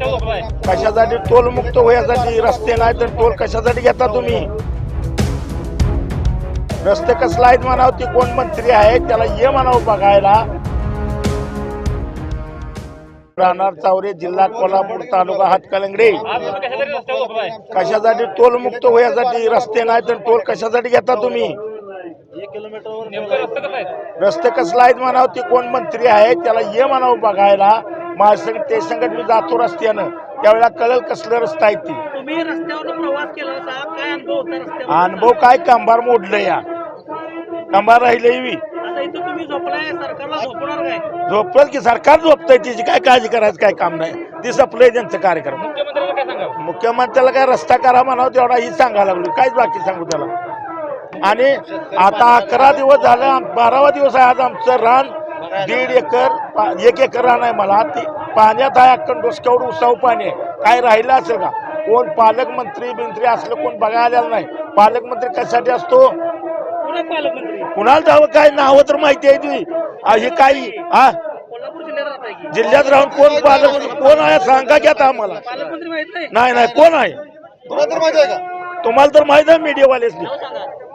कशासाठी टोल मुक्त होण्यासाठी रस्ते नाही तर टोल कशासाठी घेता तुम्ही? रस्ते कसला आहेत म्हणावं ती कोण मंत्री आहे त्याला ये म्हणावं बघायला. राहणार चावरे जिल्हा कोल्हापूर तालुका हातकलंगडे. कशासाठी टोल मुक्त होण्यासाठी रस्ते नाही तर टोल कशासाठी घेता तुम्ही? रस्ते कसला आहेत म्हणावं ती कोण मंत्री आहे त्याला ये म्हणावं बघायला. माझ्या ते संगत मी जातो रस्त्यानं. त्यावेळेला कळल कसलं रस्ता आहे ती. तुम्ही रस्त्यावर प्रवास केला होता. काय अनुभव होता रस्त्यावर अनुभव काय? कंबार मोडलं या. कंबार राहिले मी आता इथं तुम्ही झोपलाय सरकारला झोपणार काय? झोपल की सरकार झोपतंय तिची. काय काळजी करायचं? काय काम नाही. ती संपलंय त्यांचं कार्यक्रम. मुख्यमंत्र्याला काय सांगा मुख्यमंत्र्याला काय रस्ता करा म्हणावं तेवढा ही सांगायला लागलो. काहीच बाकी सांगू त्याला. आणि आता अकरा दिवस झालं बारावा दिवस आहे आज आमचं रान. दीड एकर एक एकर रान आहे मला. ते पाण्यात आहे अक्कन डोसक्यावर उसाव पाणी आहे. काय राहिलं असेल का? कोण पालकमंत्री बिंत्री असलं कोण बघायला आलेलं नाही. पालकमंत्री कशासाठी असतो? कुणाला जावं? काय नावं तर माहिती आहे ती. आ, हे काही हा कोल्हापूर जिल्ह्यात राहून कोण पालकमंत्री कोण आहे सांगा की आता आम्हाला. पालकमंत्री माहीत नाही? नाही नाही कोण आहे? तुम्हाला तर माहिती आहे का? तुम्हाला तर माहीत आहे मीडियावालेच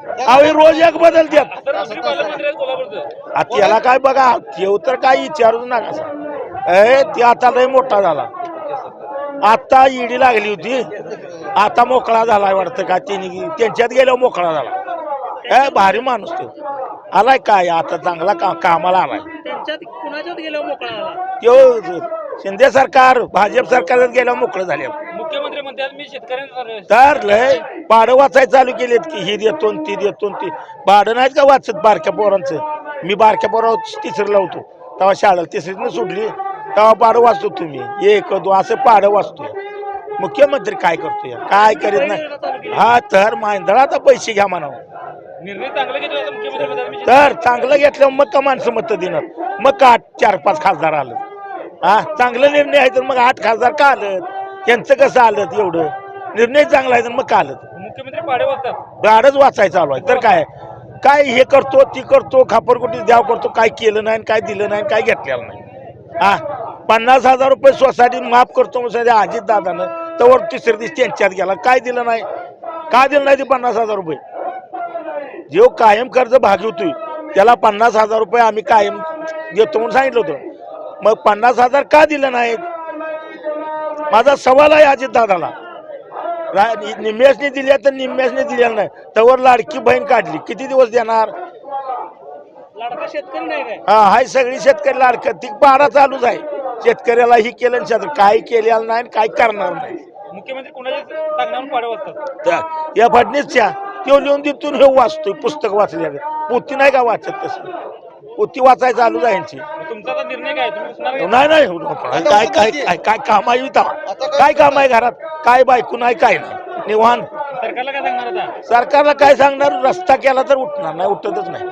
अहो रोज एक बदलतात सर दुसरी पालकमंत्री आहेत कोल्हापूरचं. आ, त्याला काय बघा तेव तर काय विचारूच नका. ए ते आता लय मोठा झाला. आता इडी लागली होती. आता मोकळा झालाय वाटतं का? तिने त्यांच्यात गेल्यावर मोकळा झाला. ए भारी माणूस तो. आलाय काय? आता चांगला का कामाला आलाय. त्यांच्यात कुणाच्यात गेल्यावर मोकळा झाला? त्यो शिंदे सरकार भाजप सरकारच गेल्यावर मोकळं झाले. मुख्यमंत्री म्हणतात मी शेतकऱ्यांचा तर लय भाडं वाचायला चालू केलेत की ही देतो न ती देतो न ती. भाडं नाहीत का वाचत बारक्या पोरांचं? मी बारक्या पोरावर तिसरीला होतो तेव्हा शाळा तिसरीतनं सुटली तेव्हा पाडं वाचतो तुम्ही. एक दोन असं पाडं वाचतो मुख्यमंत्री काय करतो या काय करीत नाही. हा तर मांदळाचा पैसे घ्या म्हणावं. निर्णय चांगला घेतला आता मुख्यमंत्री म्हणतात मी तर चांगलं घेतल्यावर मग का माणसं मत देणार? मग का आठ चार पाच खासदार आलं? हा चांगला निर्णय आहे तर मग आठ खासदार का आलं त्यांचं कसं आलं एवढं? निर्णय चांगला आहे तर मग का आलं? मुख्यमंत्री पाडे वाजतात गाडच वाचायचं चालू आहे. तर काय? काय हे करतो ती करतो खापरकुटी द्याव करतो काय केलं नाही काय दिलं नाही काय घेतलेलं नाही. हा? पन्नास हजार रुपये सोसायटी माफ करतो अजित दादानं तर तिसऱ्या दिवशी त्यांच्यात गेला. काय दिलं नाही? का दिलं नाही ते पन्नास हजार रुपये? जेव कायम कर्ज भागवतोय त्याला पन्नास हजार रुपये आम्ही कायम देतो म्हणून सांगितलं होतं. मग पन्नास हजार का दिलं नाहीत? माझा सवाल आहे अजित दादाला. रा- निम्म्यासने दिल्या तर निम्म्यासने दिल्या नाही. तवर लाडकी बहीण काढली. किती दिवस देणार? हा हाय सगळी शेतकरी लाडकं. ती पारा चालूच आहे. शेतकऱ्याला ही केलं शेत काय केलेलं नाही आणि काय करणार नाही. मुख्यमंत्री कोणाच्या त्या या फडणीसच्या तो लिहून देतून हे वाचतोय पुस्तक वाचल्या पोती नाही का वाचत तसं? पोती वाचायचं चालूच आहे तुमचा आता निर्णय काय? तुम्ही उचलणार का? नाही नाही काय काय काय काय काम आहे इथं? काय? काम आहे घरात? काय बायको नाही काय नाही. निवांत. सरकारला काय सांगणार आता? सरकारला काय सांगणार? रस्ता केला तर उठणार नाही उठतच नाही.